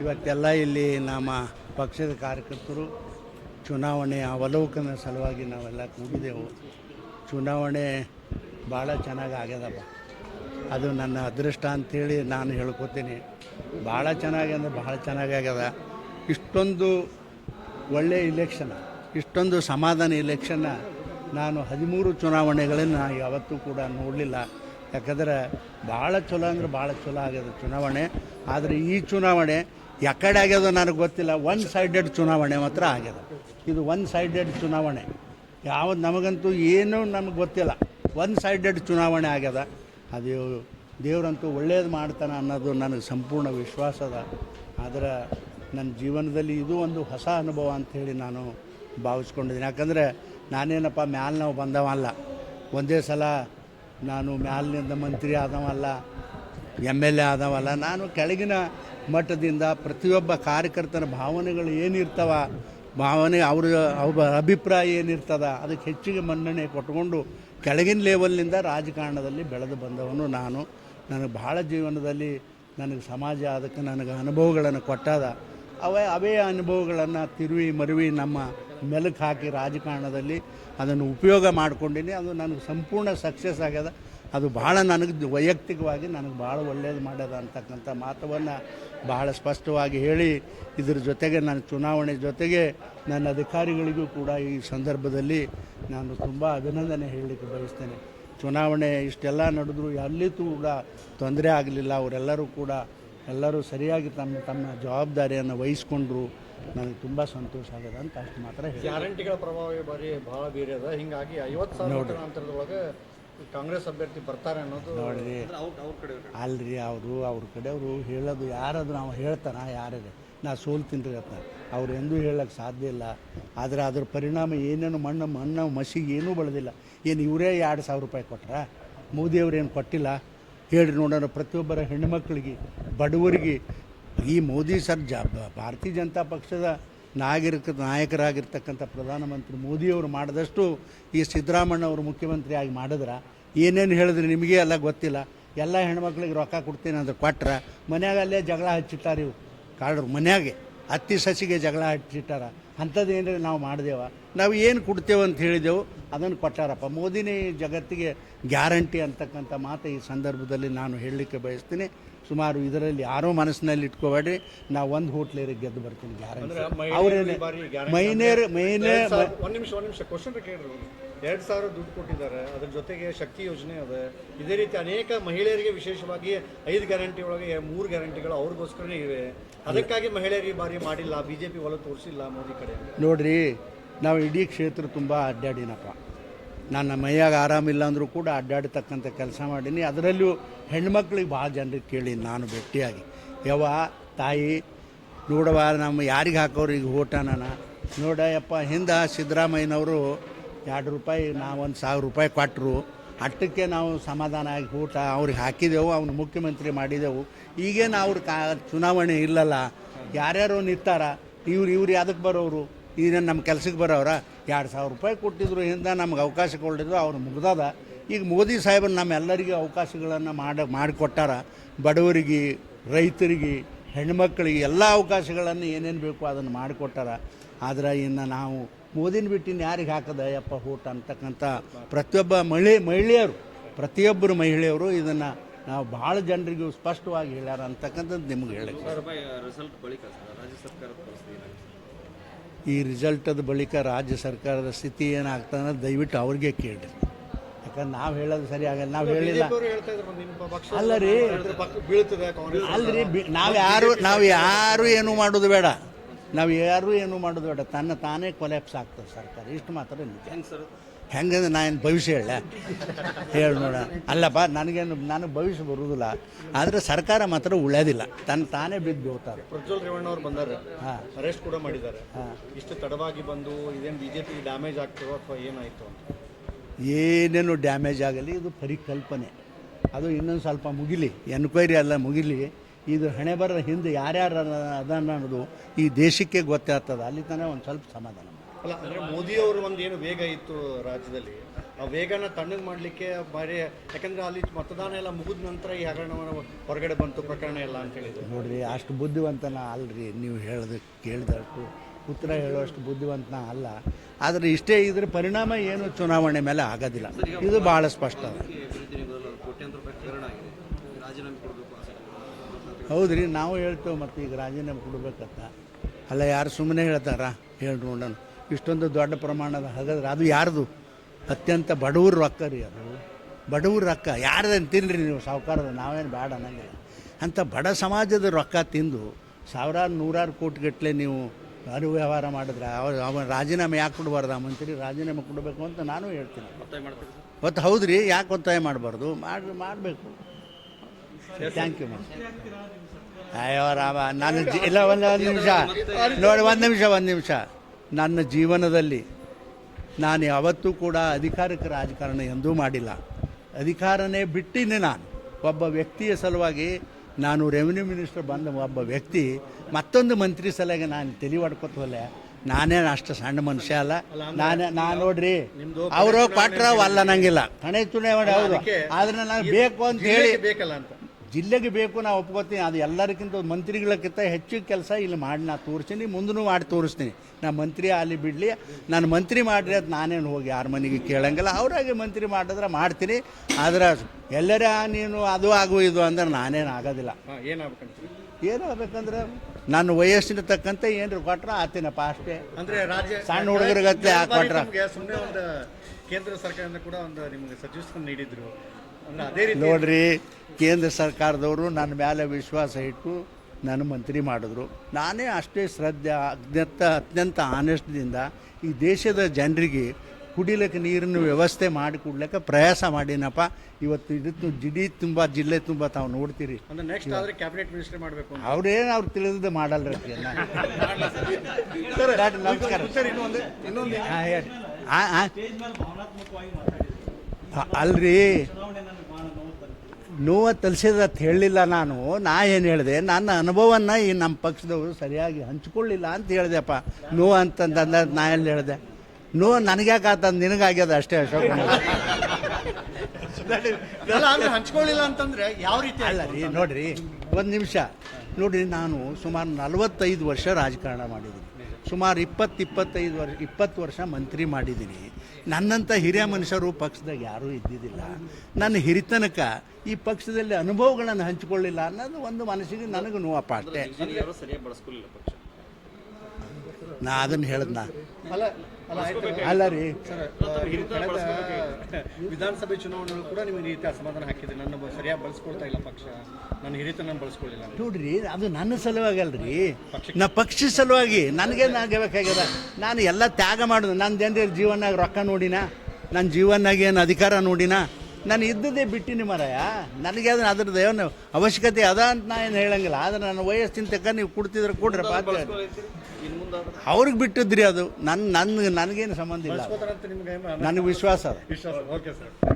ಇವತ್ತೆಲ್ಲ ಇಲ್ಲಿ ನಮ್ಮ ಪಕ್ಷದ ಕಾರ್ಯಕರ್ತರು ಚುನಾವಣೆ ಅವಲೋಕನ ಸಲುವಾಗಿ ನಾವೆಲ್ಲ ಕೂಡಿದೆವು ಚುನಾವಣೆ ಭಾಳ ಚೆನ್ನಾಗಿ ಆಗ್ಯದಪ್ಪ. ಅದು ನನ್ನ ಅದೃಷ್ಟ ಅಂಥೇಳಿ ನಾನು ಹೇಳ್ಕೊತೀನಿ. ಭಾಳ ಚೆನ್ನಾಗಿ ಅಂದರೆ ಭಾಳ ಚೆನ್ನಾಗಿ ಆಗ್ಯದ. ಇಷ್ಟೊಂದು ಒಳ್ಳೆಯ ಇಲೆಕ್ಷನ್ ಇಷ್ಟೊಂದು ಸಮಾಧಾನ ಇಲೆಕ್ಷನ್ನ ನಾನು ಹದಿಮೂರು ಚುನಾವಣೆಗಳನ್ನು ಯಾವತ್ತೂ ಕೂಡ ನೋಡಲಿಲ್ಲ. ಯಾಕಂದ್ರೆ ಭಾಳ ಚಲೋ ಅಂದ್ರೆ ಭಾಳ ಚಲೋ ಆಗ್ಯದ ಚುನಾವಣೆ. ಆದರೆ ಈ ಚುನಾವಣೆ ಯಾಕಡೆ ಆಗ್ಯದ ನನಗೆ ಗೊತ್ತಿಲ್ಲ. ಒನ್ ಸೈಡೆಡ್ ಚುನಾವಣೆ ಮಾತ್ರ ಆಗ್ಯದ ಇದು ಒನ್ ಸೈಡೆಡ್ ಚುನಾವಣೆ. ಯಾವ ನಮಗಂತೂ ಏನೂ ನಮಗೆ ಗೊತ್ತಿಲ್ಲ. ಒನ್ ಸೈಡೆಡ್ ಚುನಾವಣೆ ಆಗ್ಯದ ಅದು ದೇವರಂತೂ ಒಳ್ಳೇದು ಮಾಡ್ತಾನೆ ಅನ್ನೋದು ನನಗೆ ಸಂಪೂರ್ಣ ವಿಶ್ವಾಸ ಅದ. ಆದರೆ ನನ್ನ ಜೀವನದಲ್ಲಿ ಇದು ಒಂದು ಹೊಸ ಅನುಭವ ಅಂಥೇಳಿ ನಾನು ಭಾವಿಸ್ಕೊಂಡಿದ್ದೀನಿ. ಯಾಕಂದರೆ ನಾನೇನಪ್ಪ ಮ್ಯಾಲೆ ನಾವು ಬಂದವಲ್ಲ. ಒಂದೇ ಸಲ ನಾನು ಮ್ಯಾಲಿನಿಂದ ಮಂತ್ರಿ ಆದವಲ್ಲ. ಎಂ ಎಲ್ ಎ ಆದವಲ್ಲ. ನಾನು ಕೆಳಗಿನ ಮಟ್ಟದಿಂದ ಪ್ರತಿಯೊಬ್ಬ ಕಾರ್ಯಕರ್ತನ ಭಾವನೆಗಳು ಏನಿರ್ತಾವ, ಭಾವನೆ ಅವ್ರ ಅವ್ರ ಅಭಿಪ್ರಾಯ ಏನಿರ್ತದ, ಅದಕ್ಕೆ ಹೆಚ್ಚಿಗೆ ಮನ್ನಣೆ ಕೊಟ್ಕೊಂಡು ಕೆಳಗಿನ ಲೆವೆಲ್ನಿಂದ ರಾಜಕಾರಣದಲ್ಲಿ ಬೆಳೆದು ಬಂದವನು ನಾನು. ನನಗೆ ಭಾಳ ಜೀವನದಲ್ಲಿ ನನಗೆ ಸಮಾಜ ಅದಕ್ಕೆ ನನಗೆ ಅನುಭವಗಳನ್ನು ಕೊಟ್ಟದ. ಅವೇ ಅವೇ ಅನುಭವಗಳನ್ನು ತಿರುವಿ ಮರುವಿ ನಮ್ಮ ಮೆಲುಕು ಹಾಕಿ ರಾಜಕಾರಣದಲ್ಲಿ ಅದನ್ನು ಉಪಯೋಗ ಮಾಡ್ಕೊಂಡಿನಿ. ಅದು ನನಗೆ ಸಂಪೂರ್ಣ ಸಕ್ಸಸ್ ಆಗ್ಯದ. ಅದು ಭಾಳ ನನಗೆ ವೈಯಕ್ತಿಕವಾಗಿ ನನಗೆ ಭಾಳ ಒಳ್ಳೇದು ಮಾಡ್ಯದ ಅಂತಕ್ಕಂಥ ಮಾತವನ್ನು ಬಹಳ ಸ್ಪಷ್ಟವಾಗಿ ಹೇಳಿ ಇದ್ರ ಜೊತೆಗೆ ನಾನು ಚುನಾವಣೆ ಜೊತೆಗೆ ನನ್ನ ಅಧಿಕಾರಿಗಳಿಗೂ ಕೂಡ ಈ ಸಂದರ್ಭದಲ್ಲಿ ನಾನು ತುಂಬ ಅಭಿನಂದನೆ ಹೇಳಲಿಕ್ಕೆ ಬಯಸ್ತೇನೆ. ಚುನಾವಣೆ ಇಷ್ಟೆಲ್ಲ ನಡೆದ್ರು ಅಲ್ಲಿ ಕೂಡ ತೊಂದರೆ ಆಗಲಿಲ್ಲ. ಅವರೆಲ್ಲರೂ ಕೂಡ ಎಲ್ಲರೂ ಸರಿಯಾಗಿ ತಮ್ಮ ತಮ್ಮ ಜವಾಬ್ದಾರಿಯನ್ನು ವಹಿಸ್ಕೊಂಡ್ರು. ನನಗೆ ತುಂಬ ಸಂತೋಷ ಆಗಿದೆ ಅಂತ ಅಷ್ಟು ಮಾತ್ರ ಗ್ಯಾರಂಟಿಗಳ ಪ್ರಭಾವ ಬಾರಿ ಭಾಳ ಬೀರ್ಯದ ಹಿಂಗಾಗಿ ಐವತ್ತು ಸಾವಿರ ಅಂತರದೊಳಗೆ ಕಾಂಗ್ರೆಸ್ ಅಭ್ಯರ್ಥಿ ಬರ್ತಾರೆ ಅನ್ನೋದು ನೋಡ್ರಿ. ಅಲ್ರಿ ಅವರು ಅವ್ರ ಕಡೆಯವರು ಹೇಳೋದು ಯಾರದು ನಾವು ಹೇಳ್ತಾನ ಯಾರಿಗೆ ನಾ ಸೋಲ್ತೀನಿ ತಿಂದ್ರಿ ಅಂತ. ಅವ್ರು ಎಂದೂ ಹೇಳಕ್ಕೆ ಸಾಧ್ಯ ಇಲ್ಲ. ಆದರೆ ಅದ್ರ ಪರಿಣಾಮ ಏನೇನು ಮಣ್ಣು ಮಣ್ಣು ಮಸಿಗೆ ಏನೂ ಬೆಳೆದಿಲ್ಲ. ಏನು ಇವರೇ ಎರಡು ಸಾವಿರ ರೂಪಾಯಿ ಕೊಟ್ರ? ಮೋದಿಯವ್ರು ಏನು ಕೊಟ್ಟಿಲ್ಲ? ಹೇಳ್ರಿ ನೋಡೋಣ ಪ್ರತಿಯೊಬ್ಬರ ಮಕ್ಕಳಿಗೆ ಬಡವರಿಗೆ ಈ ಮೋದಿ ಸರ್ ಜ ಭಾರತೀಯ ಜನತಾ ಪಕ್ಷದ ನಾಯಕರ ನಾಯಕರಾಗಿರ್ತಕ್ಕಂಥ ಪ್ರಧಾನಮಂತ್ರಿ ಮೋದಿಯವರು ಮಾಡಿದಷ್ಟು ಈ ಸಿದ್ದರಾಮಣ್ಣ ಅವರು ಮುಖ್ಯಮಂತ್ರಿಯಾಗಿ ಮಾಡಿದ್ರೆ, ಏನೇನು ಹೇಳಿದ್ರೆ ನಿಮಗೆ ಎಲ್ಲ ಗೊತ್ತಿಲ್ಲ. ಎಲ್ಲ ಹೆಣ್ಮಕ್ಳಿಗೆ ರೊಕ್ಕ ಕೊಡ್ತೀನಿ ಅಂದ್ರೆ ಕೊಟ್ರ, ಮನ್ಯಾಗ ಅಲ್ಲೇ ಜಗಳ ಹಚ್ಚಿಟ್ಟಾರ ಇವು ಕಾಡ್ರು ಮನ್ಯಾಗೆ ಹತ್ತಿ ಸಸಿಗೆ ಜಗಳ ಹಚ್ಚಿಟ್ಟಾರ. ಅಂಥದ್ದು ಏನ್ರಿ ನಾವು ಮಾಡಿದೆವ? ನಾವು ಏನು ಕೊಡ್ತೇವೆ ಅಂತ ಹೇಳಿದೆವು ಅದನ್ನು ಕೊಟ್ಟಾರಪ್ಪ. ಮೋದಿನೇ ಜಗತ್ತಿಗೆ ಗ್ಯಾರಂಟಿ ಅಂತಕ್ಕಂಥ ಮಾತು ಈ ಸಂದರ್ಭದಲ್ಲಿ ನಾನು ಹೇಳಲಿಕ್ಕೆ ಬಯಸ್ತೀನಿ. ಸುಮಾರು ಇದರಲ್ಲಿ ಯಾರೋ ಮನಸ್ಸಿನಲ್ಲಿ ಇಟ್ಕೋಬೇಡ್ರಿ. ನಾವು ಒಂದು ಹೋಟ್ಲೇರಿಗೆ ಗೆದ್ದು ಬರ್ತೀನಿ ಗ್ಯಾರಂಟಿ ಅವರೇನೆ ಮೈನೇರ್ ಮೈನೇ ಒಂದು ನಿಮಿಷ ಒಂದು ನಿಮಿಷ ಕ್ವಶನ್ ಕೇಳ್ರಿ ಎರಡು ಸಾವಿರ ದುಡ್ಡು ಕೊಟ್ಟಿದ್ದಾರೆ ಅದ್ರ ಜೊತೆಗೆ ಶಕ್ತಿ ಯೋಜನೆ ಅದ ಇದೇ ರೀತಿ ಅನೇಕ ಮಹಿಳೆಯರಿಗೆ ವಿಶೇಷವಾಗಿ ಐದು ಗ್ಯಾರಂಟಿ ಒಳಗೆ ಮೂರು ಗ್ಯಾರಂಟಿಗಳು ಅವ್ರಿಗೋಸ್ಕರನೇ ಇವೆ. ಅದಕ್ಕಾಗಿ ಮಹಿಳೆಯರಿಗೆ ಬಾರಿ ಮಾಡಿಲ್ಲ ಬಿಜೆಪಿ ಒಲವು ತೋರಿಸಿಲ್ಲ ಮೋದಿ ಕಡೆ. ನೋಡ್ರಿ ನಾವು ಇಡೀ ಕ್ಷೇತ್ರ ತುಂಬ ಅಡ್ಡಾಡಿನಪ್ಪ. ನನ್ನ ಮೈಯಾಗ ಆರಾಮಿಲ್ಲ ಅಂದರೂ ಕೂಡ ಅಡ್ಡಾಡ್ತಕ್ಕಂಥ ಕೆಲಸ ಮಾಡೀನಿ. ಅದರಲ್ಲೂ ಹೆಣ್ಮಕ್ಳಿಗೆ ಭಾಳ ಜನರಿಗೆ ಕೇಳಿ ನಾನು ಭೇಟಿಯಾಗಿ. ಯವ್ವ, ತಾಯಿ ನೋಡವ ನಮ್ಮ ಯಾರಿಗೆ ಹಾಕೋರಿಗೆ ಓಟನ ನೋಡ ಯಪ್ಪ ಹಿಂದೆ ಸಿದ್ದರಾಮಯ್ಯನವರು ಎರಡು ರೂಪಾಯಿ ನಾವೊಂದು ಸಾವಿರ ರೂಪಾಯಿ ಕೊಟ್ಟರು ಅಟ್ಟಕ್ಕೆ ನಾವು ಸಮಾಧಾನ ಆಗಿ ಊಟ ಅವ್ರಿಗೆ ಹಾಕಿದೆವು, ಅವ್ನು ಮುಖ್ಯಮಂತ್ರಿ ಮಾಡಿದೆವು. ಈಗೇನು ಅವ್ರ ಕಾ, ಚುನಾವಣೆ ಇಲ್ಲಲ್ಲ? ಯಾರ್ಯಾರು ನಿಂತಾರ? ಇವ್ರು ಇವ್ರು ಯಾವುದಕ್ಕೆ ಬರೋರು ಈಗ ನಮ್ಮ ಕೆಲಸಕ್ಕೆ ಬರೋರ ಎರಡು ಸಾವಿರ ರೂಪಾಯಿ ಕೊಟ್ಟಿದ್ರು, ಹಿಂದೆ ನಮ್ಗೆ ಅವಕಾಶ ಕೊಟ್ಟಿದ್ರು ಅವ್ರು ಮುಗ್ದದ. ಈಗ ಮೋದಿ ಸಾಹೇಬರು ನಮ್ಮೆಲ್ಲರಿಗೂ ಅವಕಾಶಗಳನ್ನು ಮಾಡಿ, ಮಾಡಿಕೊಟ್ಟಾರ. ಬಡವರಿಗೆ, ರೈತರಿಗೆ, ಹೆಣ್ಮಕ್ಳಿಗೆ ಎಲ್ಲ ಅವಕಾಶಗಳನ್ನು ಏನೇನು ಬೇಕು ಅದನ್ನು ಮಾಡಿಕೊಟ್ಟಾರ. ಆದರೆ ಇನ್ನು ನಾವು ಮೋದಿನ ಬಿಟ್ಟಿನ ಯಾರಿಗೆ ಹಾಕದ? ಯಪ್ಪ ಊಟ ಅಂತಕ್ಕಂಥ ಪ್ರತಿಯೊಬ್ಬ ಮಹಿಳೆ, ಮಹಿಳೆಯರು, ಪ್ರತಿಯೊಬ್ಬರು ಮಹಿಳೆಯರು ಇದನ್ನು ನಾವು ಭಾಳ ಜನರಿಗೂ ಸ್ಪಷ್ಟವಾಗಿ ಹೇಳ್ಯಾರ ಅಂತಕ್ಕಂಥದ್ದು ನಿಮ್ಗೆ ಹೇಳಕ್ಕೆ. ಈ ರಿಸಲ್ಟದ ಬಳಿಕ ರಾಜ್ಯ ಸರ್ಕಾರದ ಸ್ಥಿತಿ ಏನಾಗ್ತದೆ ಅನ್ನೋದು ದಯವಿಟ್ಟು ಅವ್ರಿಗೆ ಕೇಳಿರಿ. ಯಾಕಂದ್ರೆ ನಾವು ಹೇಳೋದು ಸರಿ ಆಗಲ್ಲ. ನಾವು ಹೇಳಿಲ್ಲ. ಅಲ್ಲ ರೀ. ಅಲ್ಲರಿ ಪಕ್ಕ ಬೀಳ್ತದೆ ಕಾಂಗ್ರೆಸ್ ಅಲ್ರಿ ಬಿ- ನಾವು ಯಾರು ನಾವು ಯಾರು ಏನು ಮಾಡೋದು ಬೇಡ. ನಾವು ಯಾರು ಏನು ಮಾಡೋದು ಬೇಡ. ತನ್ನ ತಾನೇ ಕೊಲ್ಯಾಪ್ಸ್ ಆಗ್ತದೆ ಸರ್ಕಾರ. ಇಷ್ಟು ಮಾತ್ರ ನಿಜ ಹೆಂಗೆ ನಾ ಹೆಂಗಂದ್ರೆ ನಾನು ಭವಿಷ್ಯ ಹೇಳ? ಹೇಳಿ ನೋಡ. ಅಲ್ಲಪ್ಪ ನನಗೇನು ನಾನು ಭವಿಷ್ಯ ಬರುವುದಿಲ್ಲ ಆದರೆ ಸರ್ಕಾರ ಮಾತ್ರ ಉಳಿಯೋದಿಲ್ಲ. ತನ್ನ ತಾನೇ ಬಿದ್ದು ಹೋಗ್ತಾರೆ ಪ್ರಜ್ವಲ್ ರೇವಣ್ಣ ಅವ್ರು ಬಂದಾರೆ. ಹಾಂ. ಅರೆಸ್ಟ್ ಕೂಡ ಮಾಡಿದ್ದಾರೆ. ಹಾಂ. ಇಷ್ಟು ತಡವಾಗಿ ಬಂದು ಇದೇನು ಬಿ ಜೆ ಪಿ ಡ್ಯಾಮೇಜ್ ಆಗ್ತದೋ ಅಥವಾ ಏನಾಯಿತು ಅಂತ? ಏನೇನು ಡ್ಯಾಮೇಜ್ ಆಗಲಿ ಇದು ಪರಿಕಲ್ಪನೆ. ಅದು ಇನ್ನೊಂದು ಸ್ವಲ್ಪ ಮುಗಿಲಿ. ಎನ್ಕ್ವೈರಿ ಎಲ್ಲ ಮುಗಿಲಿ. ಇದು ಹಣೆ ಬರದ ಹಿಂದೆ ಯಾರ್ಯಾರು ಅದನ್ನ ಅನ್ನೋದು ಈ ದೇಶಕ್ಕೆ ಗೊತ್ತಾಗ್ತದೆ. ಅಲ್ಲಿ ತನಕ ಒಂದು ಸ್ವಲ್ಪ ಸಮಾಧಾನ. ಅಲ್ಲ ಅಂದ್ರೆ ಮೋದಿ ಅವರು ಒಂದು ಏನು ವೇಗ ಇತ್ತು ರಾಜ್ಯದಲ್ಲಿ. ಆ ವೇಗನ ತಣ್ಣಗೆ ಮಾಡಲಿಕ್ಕೆ ಬಾರಿ ಯಾಕಂದ್ರೆ ಅಲ್ಲಿ ಮತದಾನ ಎಲ್ಲ ಮುಗಿದ ನಂತರ ಈ ಹಗರಣವನ್ನು ಹೊರಗಡೆ ಬಂತು ಪ್ರಕರಣ ಎಲ್ಲ ಅಂತ ಹೇಳಿದ್ರು. ನೋಡ್ರಿ ಅಷ್ಟು ಬುದ್ಧಿವಂತನ ಅಲ್ರಿ ನೀವು ಹೇಳೋದು ಕೇಳಿದಷ್ಟು ಉತ್ತರ ಹೇಳುವಷ್ಟು ಬುದ್ಧಿವಂತನ ಅಲ್ಲ. ಆದರೆ ಇಷ್ಟೇ ಇದ್ರ ಪರಿಣಾಮ ಏನು ಚುನಾವಣೆ ಮೇಲೆ ಆಗೋದಿಲ್ಲ. ಇದು ಭಾಳ ಸ್ಪಷ್ಟ. ಹೌದ್ರಿ ನಾವು ಹೇಳ್ತೇವೆ ಮತ್ತೆ ಈಗ ರಾಜೀನಾಮೆ ಕೊಡ್ಬೇಕಂತ. ಅಲ್ಲ ಯಾರು ಸುಮ್ಮನೆ ಹೇಳ್ತಾರ? ಹೇಳಿ ನೋಡೋಣ. ಇಷ್ಟೊಂದು ದೊಡ್ಡ ಪ್ರಮಾಣದ ಹಾಗಾದ್ರೆ ಅದು ಯಾರ್ದು? ಅತ್ಯಂತ ಬಡವ್ರ ರೊಕ್ಕ ರೀ ಅದು. ಬಡವ್ರ ರೊಕ್ಕ. ಯಾರ್ದೇನು ತಿನ್ನಿರಿ ನೀವು ಸಾವುಕಾರದ ನಾವೇನು ಬೇಡ ಅನ್ನಂಗಿಲ್ಲ ಅಂಥ ಬಡ ಸಮಾಜದ ರೊಕ್ಕ ತಿಂದು ಸಾವಿರಾರು ನೂರಾರು ಕೋಟಿಗಟ್ಟಲೆ ನೀವು ಅರು ವ್ಯವಹಾರ ಮಾಡಿದ್ರೆ ಅವ ಅವನ ರಾಜೀನಾಮೆ ಯಾಕೆ ಕೊಡಬಾರ್ದು ಆ ಮಂತ್ರಿ? ರಾಜೀನಾಮೆ ಕೊಡಬೇಕು ಅಂತ ನಾನು ಹೇಳ್ತೀನಿ. ಒತ್ತಾಯ ಹೌದು ರೀ ಯಾಕೆ ಒತ್ತಾಯ ಮಾಡಬಾರ್ದು? ಮಾಡಿ ಮಾಡಬೇಕು. ಥ್ಯಾಂಕ್ ಯು ಮ್ಯಾಮ್ ಅಯ್ಯೋ ರಾಮ ನಾನು ಇಲ್ಲ ಒಂದು ಒಂದು ನಿಮಿಷ. ನೋಡಿ ಒಂದು ನಿಮಿಷ ಒಂದು ನಿಮಿಷ. ನನ್ನ ಜೀವನದಲ್ಲಿ ನಾನು ಯಾವತ್ತೂ ಕೂಡ ಅಧಿಕಾರಕ್ಕೆ ರಾಜಕಾರಣ ಎಂದೂ ಮಾಡಿಲ್ಲ. ಅಧಿಕಾರನೇ ಬಿಟ್ಟಿನಿ ನಾನು. ಒಬ್ಬ ವ್ಯಕ್ತಿಯ ಸಲುವಾಗಿ ನಾನು ರೆವಿನ್ಯೂ ಮಿನಿಸ್ಟರ್ ಬಂದ ಒಬ್ಬ ವ್ಯಕ್ತಿ ಮತ್ತೊಂದು ಮಂತ್ರಿ ಸಲುವಾಗಿ ನಾನು ತಲೆ ಹೊಡ್ಕೊತವಲ್ಲ ನಾನೇನು ಅಷ್ಟು ಸಣ್ಣ ಮನುಷ್ಯ ಅಲ್ಲ. ನಾನೇ ನಾನು ನೋಡ್ರಿ ಅವರು ಪಾಟ್ರ ಅಲ್ಲ ನಂಗಿಲ್ಲ. ಕಣೆ ಚುನಾವಣೆ ಹೌದು. ಆದ್ರೆ ನಾನು ಬೇಕು ಅಂತ ಹೇಳಿ ಬೇಕಲ್ಲ ಅಂತ. ಜಿಲ್ಲೆಗೆ ಬೇಕು ನಾವು ಒಪ್ಕೋತೀನಿ. ಅದು ಎಲ್ಲರಿಗಿಂತ ಮಂತ್ರಿಗಳಕ್ಕಿಂತ ಹೆಚ್ಚು ಕೆಲಸ ಇಲ್ಲಿ ಮಾಡಿ ನಾ ತೋರಿಸ್ತೀನಿ. ಮುಂದೂ ಮಾಡಿ ತೋರಿಸ್ತೀನಿ. ನಾ ಮಂತ್ರಿ ಅಲ್ಲಿ ಬಿಡಲಿ. ನಾನು ಮಂತ್ರಿ ಮಾಡಿರಿ ಅದು ನಾನೇನು ಹೋಗಿ ಯಾರ ಮನೆಗೆ ಕೇಳಂಗಿಲ್ಲ. ಅವರಾಗೆ ಮಂತ್ರಿ ಮಾಡಿದ್ರೆ ಮಾಡ್ತೀನಿ. ಆದ್ರೆ ಎಲ್ಲರ ನೀನು ಅದು ಆಗು ಇದು ಅಂದ್ರೆ ನಾನೇನು ಆಗೋದಿಲ್ಲ. ಏನಾಗಬೇಕಂದ್ರೆ ನನ್ನ ವಯಸ್ಸಿನ ತಕ್ಕಂತೆ ಏನ್ರಿ ಕೊಟ್ರ ಆತೀನಪ್ಪ ಅಷ್ಟೇ. ಅಂದ್ರೆ ರಾಜ್ಯ ಸಣ್ಣ ಹುಡುಗರಿಗತ್ತೆ ಕೊಟ್ರ? ಸುಮ್ಮನೆ ಒಂದು ಕೇಂದ್ರ ಸರ್ಕಾರದಿಂದ ಕೂಡ ಒಂದು ನಿಮಗೆ ಸಜೆಷನ್ ನೀಡಿದ್ರು. ನೋಡ್ರಿ ಕೇಂದ್ರ ಸರ್ಕಾರದವರು ನನ್ನ ಮೇಲೆ ವಿಶ್ವಾಸ ಇಟ್ಟು ನನ್ನ ಮಂತ್ರಿ ಮಾಡಿದ್ರು. ನಾನೇ ಅಷ್ಟೇ ಶ್ರದ್ಧೆ ಅತ್ಯಂತ ಅತ್ಯಂತ ಆನೆಸ್ಟ್ದಿಂದ ಈ ದೇಶದ ಜನರಿಗೆ ಕುಡಿಲಿಕ್ಕೆ ನೀರಿನ ವ್ಯವಸ್ಥೆ ಮಾಡಿ ಕೊಡ್ಲಿಕ್ಕೆ ಪ್ರಯಾಸ ಮಾಡಿನಪ್ಪ. ಇವತ್ತು ಇದು ಜಿಡಿ ತುಂಬ ಜಿಲ್ಲೆ ತುಂಬ ತಾವು ನೋಡ್ತೀರಿ. ಕ್ಯಾಬಿನೆಟ್ ಮಿನಿಸ್ಟರ್ ಮಾಡಬೇಕು ಅವ್ರೇನು ಅವ್ರು ತಿಳಿದು ಮಾಡಲ್ಲ ನಮಸ್ಕಾರ. ಅಲ್ರಿ. ನೋವು ಅಂತ ಹೇಳಲಿಲ್ಲ ನಾನು. ನಾ ಏನು ಹೇಳಿದೆ? ನನ್ನ ಅನುಭವವನ್ನು ಈ ನಮ್ಮ ಪಕ್ಷದವರು ಸರಿಯಾಗಿ ಹಂಚ್ಕೊಳ್ಳಿಲ್ಲ ಅಂತ ಹೇಳಿದೆಪ್ಪ. ನೋವು ಅಂತಂದ ನಾ ಎಲ್ಲಿ ಹೇಳಿದೆ? ನೋವು ನನಗ್ಯಾಕೆ ಆತಂದು ನಿನಗಾಗ್ಯದ ಅಷ್ಟೇ ಅಶೋಕ್ ಹಂಚ್ಕೊಳ್ಳಿಲ್ಲ ಅಂತಂದ್ರೆ ಯಾವ ರೀತಿ ಅಲ್ಲ ರೀ ನೋಡ್ರಿ ಒಂದು ನಿಮಿಷ. ನೋಡ್ರಿ ನಾನು ಸುಮಾರು ನಲವತ್ತೈದು ವರ್ಷ ರಾಜಕಾರಣ ಮಾಡಿದ್ದೀನಿ. ಸುಮಾರು ಇಪ್ಪತ್ತು ಇಪ್ಪತ್ತೈದು ವರ್ಷ ಇಪ್ಪತ್ತು ವರ್ಷ ಮಂತ್ರಿ ಮಾಡಿದ್ದೀನಿ. ನನ್ನಂಥ ಹಿರಿಯ ಮನುಷ್ಯರು ಪಕ್ಷದಾಗ ಯಾರೂ ಇದ್ದಿದ್ದಿಲ್ಲ. ನನ್ನ ಹಿರಿತನಕ ಈ ಪಕ್ಷದಲ್ಲಿ ಅನುಭವಗಳನ್ನು ಹಂಚಿಕೊಳ್ಳಿಲ್ಲ ಅನ್ನೋದು ಒಂದು ಮನಸ್ಸಿಗೆ ನನಗೆ ನೋವಪ್ಪ ಪಾಠ ನಾ ಅದನ್ನು ಹೇಳ್ದ ಅಲ್ಲ ರೀ ವಿಧಾನಸಭೆ ಚುನಾವಣೆಗಳು ಕೂಡ ನಿಮಗೆ ರೀತಿ ಅಸಮಾಧಾನ ಹಾಕಿದ್ರೆ. ನನ್ನ ಸರಿಯಾಗಿ ಬಳಸ್ಕೊಳ್ತಾ ಇಲ್ಲ ಪಕ್ಷ. ನನ್ನ ಹಿರಿತನ ಬಳಸ್ಕೊಳ್ಳಿಲ್ಲ. ನೋಡ್ರಿ ಅದು ನನ್ನ ಸಲುವಾಗಿ ಅಲ್ರಿ ನಾ ಪಕ್ಷ ಸಲುವಾಗಿ ನನಗೆ ಆಗಬೇಕಾಗ್ಯದ. ನಾನು ಎಲ್ಲ ತ್ಯಾಗ ಮಾಡ್ದೆ. ನನ್ನ ಜನರ ಜೀವನಾಗ ರೊಕ್ಕ ನೋಡಿನ? ನನ್ನ ಜೀವನಾಗ ಏನು ಅಧಿಕಾರ ನೋಡಿನ? ನಾನು ಇದ್ದದೇ ಬಿಟ್ಟಿನಿ ಮರಯ. ನನಗೆ ಅದನ್ನ ಅದ್ರದ್ದು ಏನು ಅವಶ್ಯಕತೆ ಅದ ಅಂತ ನಾ ಏನು ಹೇಳಂಗಿಲ್ಲ. ಆದ್ರೆ ನನ್ನ ವಯಸ್ಸಿನ ತಕ್ಕ ನೀವು ಕೊಡ್ತಿದ್ರೆ ಕೊಡ್ರಪ್ಪ ಅವ್ರಿಗೆ ಬಿಟ್ಟಿದ್ರಿ ಅದು. ನನ್ನ ನನ್ನ ನನಗೇನು ಸಂಬಂಧ ಇಲ್ಲ. ನನಗೆ ವಿಶ್ವಾಸ ಅದ. ವಿಶ್ವಾಸ ಓಕೆ ಸರ್.